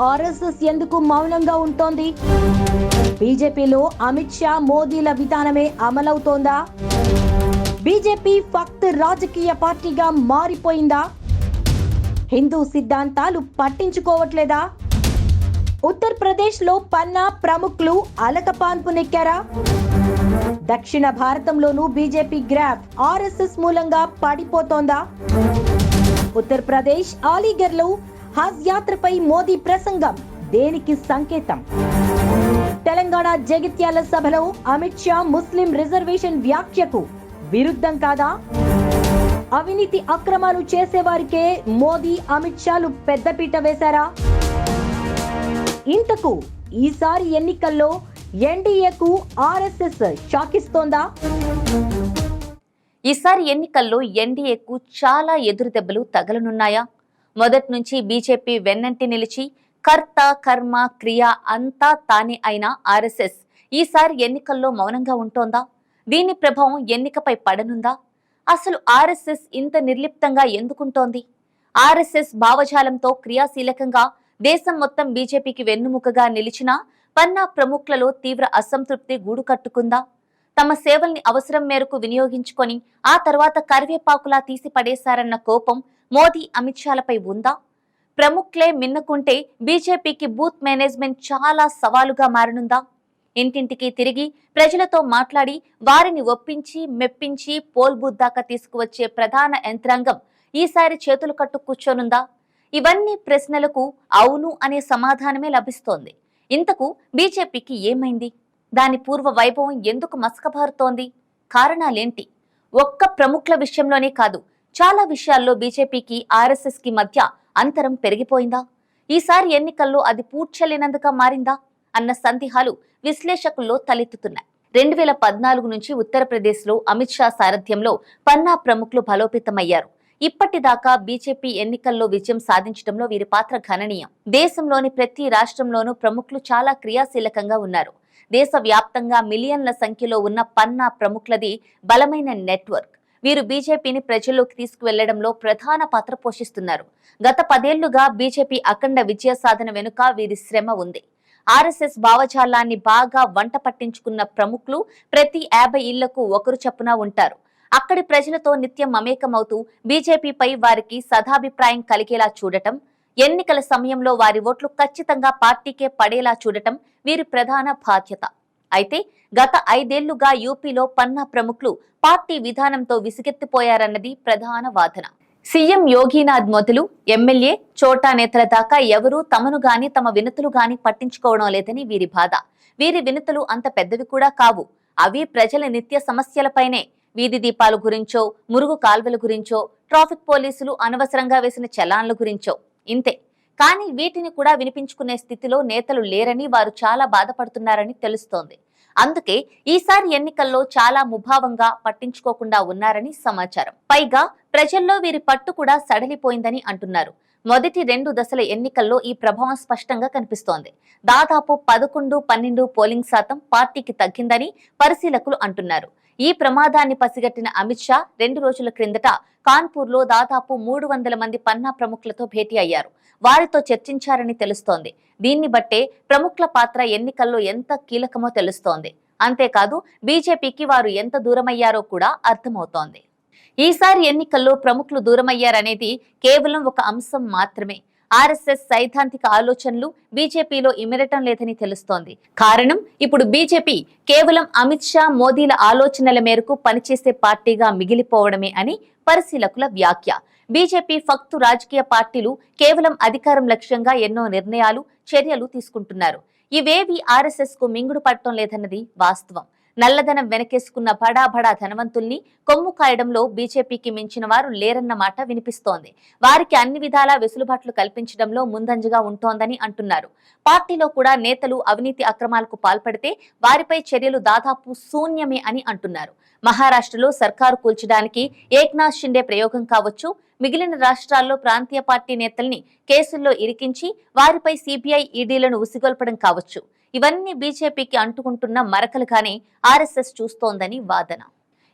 RSS ఎందుకు మౌనంగా ఉంటోంది? బీజేపీలో అమిత్ షా మోదీల విధానమే అమలవుతోందా? బీజేపీ ఫక్త్ రాజకీయ పార్టీగా మారిపోయిందా? హిందూ సిద్ధాంతాలు పట్టించుకోవట్లేదా? ఉత్తరప్రదేశ్లో పన్నా ప్రముఖులు అలకపాన్పు నెక్కారా? దక్షిణ భారతంలోనూ బీజేపీ గ్రాఫ్ ఆర్ఎస్ఎస్ మూలంగా పడిపోతోందా? ఉత్తరప్రదేశ్ అలీగర్లో హజ్ యాత్రపై మోదీ ప్రసంగం దేనికి సంకేతం? తెలంగాణ జగిత్యాల సభలో అమిత్ షా ముస్లిం రిజర్వేషన్ వ్యాఖ్యకు విరుద్ధం కాదా? అవినీతి అక్రమాలు చేసేవారికే మోదీ అమిత్ షాలు పెద్దపీట వేశారా? ఇంతకు ఈసారి ఎన్నికల్లో ఎన్డీఏకు ఆర్ఎస్ఎస్ షాకిస్తోందా? ఈసారి ఎన్నికల్లో ఎన్డీఏకు చాలా ఎదురు దెబ్బలు తగలనున్నాయా? మొదటి నుంచి బీజేపీ వెన్నంటి నిలిచి కర్త కర్మ క్రియ అంతా తానే అయిన ఆర్ఎస్ఎస్ ఈసారి ఎన్నికల్లో మౌనంగా ఉంటోందా? దీని ప్రభావం ఎన్నికపై పడనుందా? అసలు ఆర్ఎస్ఎస్ ఇంత నిర్లిప్తంగా ఎందుకుంటోంది? ఆర్ఎస్ఎస్ భావజాలంతో క్రియాశీలకంగా దేశం మొత్తం బీజేపీకి వెన్నుముకగా నిలిచిన పన్నా ప్రముఖులలో తీవ్ర అసంతృప్తి గూడు కట్టుకుందా తమ సేవల్ని అవసరం మేరకు వినియోగించుకొని ఆ తర్వాత కరివేపాకులా తీసి పడేశారన్న కోపం మోదీ అమిత్ షాలపై ఉందా? ప్రముఖులే మిన్నకుంటే బీజేపీకి బూత్ మేనేజ్మెంట్ చాలా సవాలుగా మారనుందా? ఇంటింటికి తిరిగి ప్రజలతో మాట్లాడి వారిని ఒప్పించి మెప్పించి పోల్బూత్ దాకా తీసుకువచ్చే ప్రధాన యంత్రాంగం ఈసారి చేతులు కట్టు కూర్చోనుందా? ఇవన్నీ ప్రశ్నలకు అవును అనే సమాధానమే లభిస్తోంది. ఇంతకు బీజేపీకి ఏమైంది? దాని పూర్వ వైభవం ఎందుకు మసకబారుతోంది? కారణాలేంటి? ఒక్క ప్రముఖుల విషయంలోనే కాదు చాలా విషయాల్లో బీజేపీకి ఆర్ఎస్ఎస్కి మధ్య అంతరం పెరిగిపోయిందా? ఈసారి ఎన్నికల్లో అది పూడ్చలేనందుగా మారిందా? అన్న సందేహాలు విశ్లేషకుల్లో తలెత్తుతున్నాయి. రెండు వేల పద్నాలుగు నుంచి ఉత్తరప్రదేశ్లో అమిత్ షా సారథ్యంలో పన్నా ప్రముఖులు బలోపేతమయ్యారు. ఇప్పటిదాకా బీజేపీ ఎన్నికల్లో విజయం సాధించడంలో వీరి పాత్ర గణనీయం. దేశంలోని ప్రతి రాష్ట్రంలోనూ ప్రముఖులు చాలా క్రియాశీలకంగా ఉన్నారు. దేశవ్యాప్తంగా మిలియన్ల సంఖ్యలో ఉన్న పన్నా ప్రముఖులది బలమైన నెట్వర్క్. వీరు బీజేపీని ప్రజల్లోకి తీసుకువెళ్ళడంలో ప్రధాన పాత్ర పోషిస్తున్నారు. గత పదేళ్ళుగా బీజేపీ అఖండ విజయ సాధన వెనుక వీరి శ్రమ ఉంది. ఆర్ఎస్ఎస్ భావజాలాన్ని బాగా వంట పట్టించుకున్న ప్రముఖులు ప్రతి యాభై ఇళ్ళకు ఒకరు చొప్పున ఉంటారు. అక్కడి ప్రజలతో నిత్యం మమేకమవుతూ బీజేపీపై వారికి సదాభిప్రాయం కలిగేలా చూడటం ఎన్నికల సమయంలో వారి ఓట్లు ఖచ్చితంగా పార్టీకే పడేలా చూడటం వీరి ప్రధాన బాధ్యత. అయితే గత ఐదేళ్ళుగా యూపీలో పన్నా ప్రముఖులు పార్టీ విధానంతో విసుగెత్తిపోయారన్నది ప్రధాన వాదన. సీఎం యోగీనాథ్ మొదలు ఎమ్మెల్యే చోటా నేతల దాకా ఎవరూ తమను గాని తమ వినతులు గాని పట్టించుకోవడం లేదని వీరి బాధ. వీరి వినతులు అంత పెద్దవి కూడా కావు. అవి ప్రజల నిత్య సమస్యలపైనే. వీధి దీపాల గురించో మురుగు కాల్వల గురించో ట్రాఫిక్ పోలీసులు అనవసరంగా వేసిన చలాన్ల గురించో. ఇంతే. కానీ వీటిని కూడా వినిపించుకునే స్థితిలో నేతలు లేరని వారు చాలా బాధపడుతున్నారని తెలుస్తోంది. అందుకే ఈసారి ఎన్నికల్లో చాలా ముభావంగా పట్టించుకోకుండా ఉన్నారని సమాచారం. పైగా ప్రజల్లో వీరి పట్టు కూడా సడలిపోయిందని అంటున్నారు. మొదటి రెండు దశల ఎన్నికల్లో ఈ ప్రభావం స్పష్టంగా కనిపిస్తోంది. దాదాపు పదకొండు పన్నెండు పోలింగ్ శాతం పార్టీకి తగ్గిందని పరిశీలకులు అంటున్నారు. ఈ ప్రమాదాన్ని పసిగట్టిన అమిత్ షా రెండు రోజుల క్రిందట కాన్పూర్లో దాదాపు మూడు వందల మంది పన్నా ప్రముఖులతో భేటీ అయ్యారు. వారితో చర్చించారని తెలుస్తోంది. దీన్ని బట్టే ప్రముఖుల పాత్ర ఎన్నికల్లో ఎంత కీలకమో తెలుస్తోంది. అంతేకాదు బీజేపీకి వారు ఎంత దూరమయ్యారో కూడా అర్థమవుతోంది. ఈసారి ఎన్నికల్లో ప్రముఖులు దూరమయ్యారనేది కేవలం ఒక అంశం మాత్రమే. ఆర్ఎస్ఎస్ సైద్ధాంతిక ఆలోచనలు బీజేపీలో ఇమిరటం లేదని తెలుస్తోంది. కారణం ఇప్పుడు బీజేపీ కేవలం అమిత్ షా మోదీల ఆలోచనల మేరకు పనిచేసే పార్టీగా మిగిలిపోవడమే అని పరిశీలకుల వ్యాఖ్య. బీజేపీ ఫక్తు రాజకీయ పార్టీలు కేవలం అధికారం లక్ష్యంగా ఎన్నో నిర్ణయాలు చర్యలు తీసుకుంటున్నారు. ఇవేవి ఆర్ఎస్ఎస్కు మింగుడు పడటం లేదన్నది వాస్తవం. నల్లధనం వెనకేసుకున్న బడాబడా ధనవంతుల్ని కొమ్ము కాయడంలో బీజేపీకి మించిన వారు లేరన్న మాట వినిపిస్తోంది. వారికి అన్ని విధాలా వెసులుబాట్లు కల్పించడంలో ముందంజగా ఉంటోందని అంటున్నారు. పార్టీలో కూడా నేతలు అవినీతి అక్రమాలకు పాల్పడితే వారిపై చర్యలు దాదాపు శూన్యమే అని అంటున్నారు. మహారాష్ట్రలో సర్కారు కూల్చడానికి ఏక్నాథ్ షిండే ప్రయోగం కావచ్చు. మిగిలిన రాష్ట్రాల్లో ప్రాంతీయ పార్టీ నేతల్ని కేసుల్లో ఇరికించి వారిపై సిబిఐ ఈడీలను ఉసిగొల్పడం కావచ్చు. ఇవన్నీ బీజేపీకి అంటుకుంటున్న మరకలుగానే ఆర్ఎస్ఎస్ చూస్తోందని వాదన.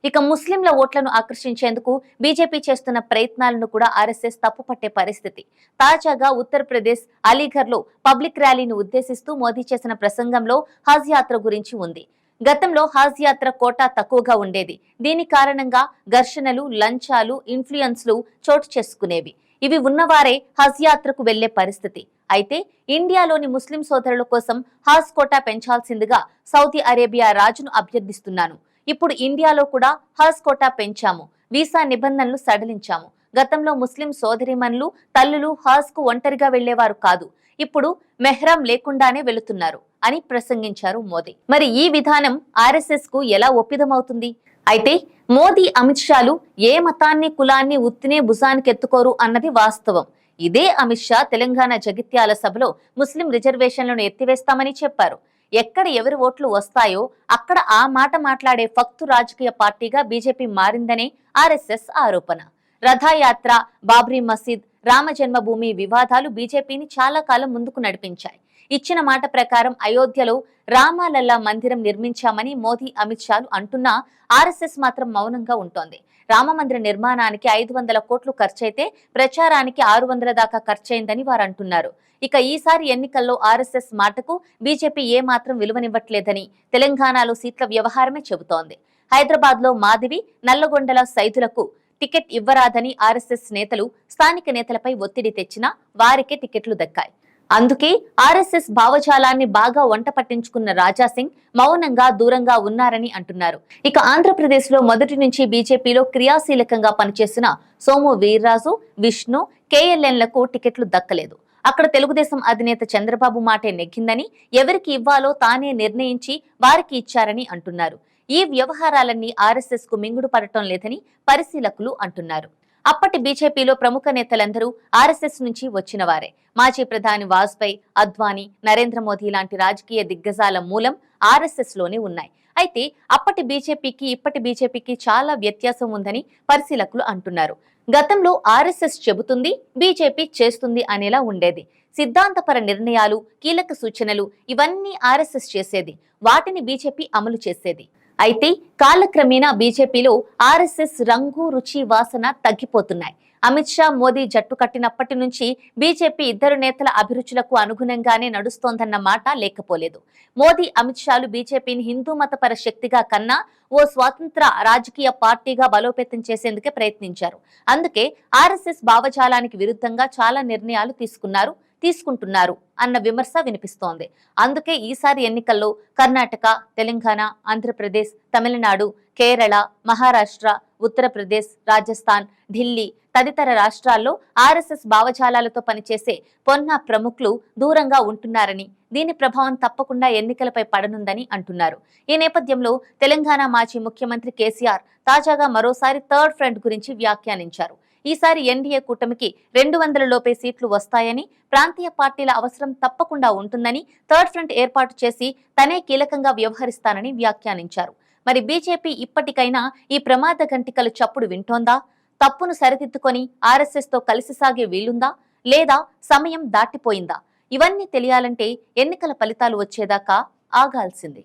ఇక ముస్లింల ఓట్లను ఆకర్షించేందుకు బీజేపీ చేస్తున్న ప్రయత్నాలను కూడా ఆర్ఎస్ఎస్ తప్పుపట్టే పరిస్థితి. తాజాగా ఉత్తరప్రదేశ్ అలీఘర్లో పబ్లిక్ ర్యాలీని ఉద్దేశిస్తూ మోదీ చేసిన ప్రసంగంలో హజ్ యాత్ర గురించి ఉంది. గతంలో హజ్ యాత్ర కోటా తక్కువగా ఉండేది. దీని కారణంగా ఘర్షణలు లంచాలు ఇన్ఫ్లుయెన్స్లు చోటు చేసుకునేవి. ఇవి ఉన్నవారే హజ్ యాత్రకు వెళ్ళే పరిస్థితి. అయితే ఇండియాలోని ముస్లిం సోదరుల కోసం హజ్ కోటా పెంచాల్సిందిగా సౌదీ అరేబియా రాజును అభ్యర్థిస్తున్నాను. ఇప్పుడు ఇండియాలో కూడా హజ్ కోటా పెంచాము. వీసా నిబంధనలు సడలించాము. గతంలో ముస్లిం సోదరిమన్లు తల్లులు హజ్కు ఒంటరిగా వెళ్ళేవారు కాదు. ఇప్పుడు మెహ్రాం లేకుండానే వెళుతున్నారు అని ప్రసంగించారు మోదీ. మరి ఈ విధానం ఆర్ఎస్ఎస్కు ఎలా ఒప్పిదమవుతుంది? అయితే మోదీ అమిత్ షాలు ఏ మతాన్ని కులాన్ని ఉత్తినే భుజానికి ఎత్తుకోరు అన్నది వాస్తవం. ఇదే అమిత్ షా తెలంగాణ జగిత్యాల సభలో ముస్లిం రిజర్వేషన్లను ఎత్తివేస్తామని చెప్పారు. ఎక్కడ ఎవరి ఓట్లు వస్తాయో అక్కడ ఆ మాట మాట్లాడే ఫక్తు రాజకీయ పార్టీగా బీజేపీ మారిందనే ఆర్ఎస్ఎస్ ఆరోపణ. రథయాత్ర బాబ్రీ మసీద్ రామ జన్మభూమి వివాదాలు బీజేపీని చాలా కాలం ముందుకు నడిపించాయి. ఇచ్చిన మాట ప్రకారం అయోధ్యలో రామాలల్లా మందిరం నిర్మించామని మోదీ అమిత్ షాలు అంటున్నా ఆర్ఎస్ఎస్ మాత్రం మౌనంగా ఉంటోంది. రామ మందిర నిర్మాణానికి ఐదు వందల కోట్లు ఖర్చయితే ప్రచారానికి ఆరు వందల దాకా ఖర్చయిందని వారు అంటున్నారు ఇక ఈసారి ఎన్నికల్లో ఆర్ఎస్ఎస్ మాటకు బీజేపీ ఏ మాత్రం విలువనివ్వట్లేదని తెలంగాణలో సీట్ల వ్యవహారమే చెబుతోంది. హైదరాబాద్లో మాధవి నల్లగొండల సైదులకు టికెట్ ఇవ్వరాదని ఆర్ఎస్ఎస్ నేతలు స్థానిక నేతలపై ఒత్తిడి తెచ్చినా వారికే టికెట్లు దక్కాయి. అందుకే ఆర్ఎస్ఎస్ భావజాలాన్ని బాగా వంట పట్టించుకున్న రాజాసింగ్ మౌనంగా దూరంగా ఉన్నారని అంటున్నారు. ఇక ఆంధ్రప్రదేశ్లో మొదటి నుంచి బీజేపీలో క్రియాశీలకంగా పనిచేసిన సోము వీర్రాజు విష్ణు కేఎల్ఎన్లకు టికెట్లు దక్కలేదు. అక్కడ తెలుగుదేశం అధినేత చంద్రబాబు మాటే నెగ్గిందని ఎవరికి ఇవ్వాలో తానే నిర్ణయించి వారికి ఇచ్చారని అంటున్నారు. ఈ వ్యవహారాలన్నీ ఆర్ఎస్ఎస్కు మింగుడు పడటం లేదని పరిశీలకులు అంటున్నారు. అప్పటి బీజేపీలో ప్రముఖ నేతలందరూ ఆర్ఎస్ఎస్ నుంచి వచ్చిన వారే. మాజీ ప్రధాని వాజ్పేయి అద్వానీ నరేంద్ర మోదీ లాంటి రాజకీయ దిగ్గజాల మూలం ఆర్ఎస్ఎస్లోనే ఉన్నాయి. అయితే అప్పటి బీజేపీకి ఇప్పటి బీజేపీకి చాలా వ్యత్యాసం ఉందని పరిశీలకులు అంటున్నారు. గతంలో ఆర్ఎస్ఎస్ చెబుతుంది బీజేపీ చేస్తుంది అనేలా ఉండేది. సిద్ధాంతపర నిర్ణయాలు కీలక సూచనలు ఇవన్నీ ఆర్ఎస్ఎస్ చేసేది. వాటిని బీజేపీ అమలు చేసేది. అయితే కాలక్రమేణా బీజేపీలో ఆర్ఎస్ఎస్ రంగు రుచి వాసన తగ్గిపోతున్నాయి. అమిత్ షా మోదీ జట్టు కట్టినప్పటి నుంచి బీజేపీ ఇద్దరు నేతల అభిరుచులకు అనుగుణంగానే నడుస్తోందన్న మాట లేకపోలేదు. మోదీ అమిత్ షాలు బీజేపీని హిందూ మతపర శక్తిగా కన్నా ఓ స్వాతంత్ర రాజకీయ పార్టీగా బలోపేతం చేసేందుకే ప్రయత్నించారు. అందుకే ఆర్ఎస్ఎస్ భావజాలానికి విరుద్ధంగా చాలా నిర్ణయాలు తీసుకున్నారు. తీసుకుంటున్నారు అన్న విమర్శ వినిపిస్తోంది. అందుకే ఈసారి ఎన్నికల్లో కర్ణాటక తెలంగాణ ఆంధ్రప్రదేశ్ తమిళనాడు కేరళ మహారాష్ట్ర ఉత్తరప్రదేశ్ రాజస్థాన్ ఢిల్లీ తదితర రాష్ట్రాల్లో ఆర్ఎస్ఎస్ భావజాలాలతో పనిచేసే పొన్నా ప్రముఖులు దూరంగా ఉంటున్నారని దీని ప్రభావం తప్పకుండా ఎన్నికలపై పడనుందని అంటున్నారు. ఈ నేపథ్యంలో తెలంగాణ మాజీ ముఖ్యమంత్రి కేసీఆర్ తాజాగా మరోసారి థర్డ్ ఫ్రంట్ గురించి వ్యాఖ్యానించారు. ఈసారి ఎన్డీఏ కూటమికి రెండు వందల లోపే సీట్లు వస్తాయని ప్రాంతీయ పార్టీల అవసరం తప్పకుండా ఉంటుందని థర్డ్ ఫ్రంట్ ఏర్పాటు చేసి తనే కీలకంగా వ్యవహరిస్తానని వ్యాఖ్యానించారు. మరి బీజేపీ ఇప్పటికైనా ఈ ప్రమాద గంటికలు చప్పుడు వింటోందా? తప్పును సరిదిద్దుకొని ఆర్ఎస్ఎస్తో కలిసి సాగే వీలుందా? లేదా సమయం దాటిపోయిందా? ఇవన్నీ తెలియాలంటే ఎన్నికల ఫలితాలు వచ్చేదాకా ఆగాల్సింది.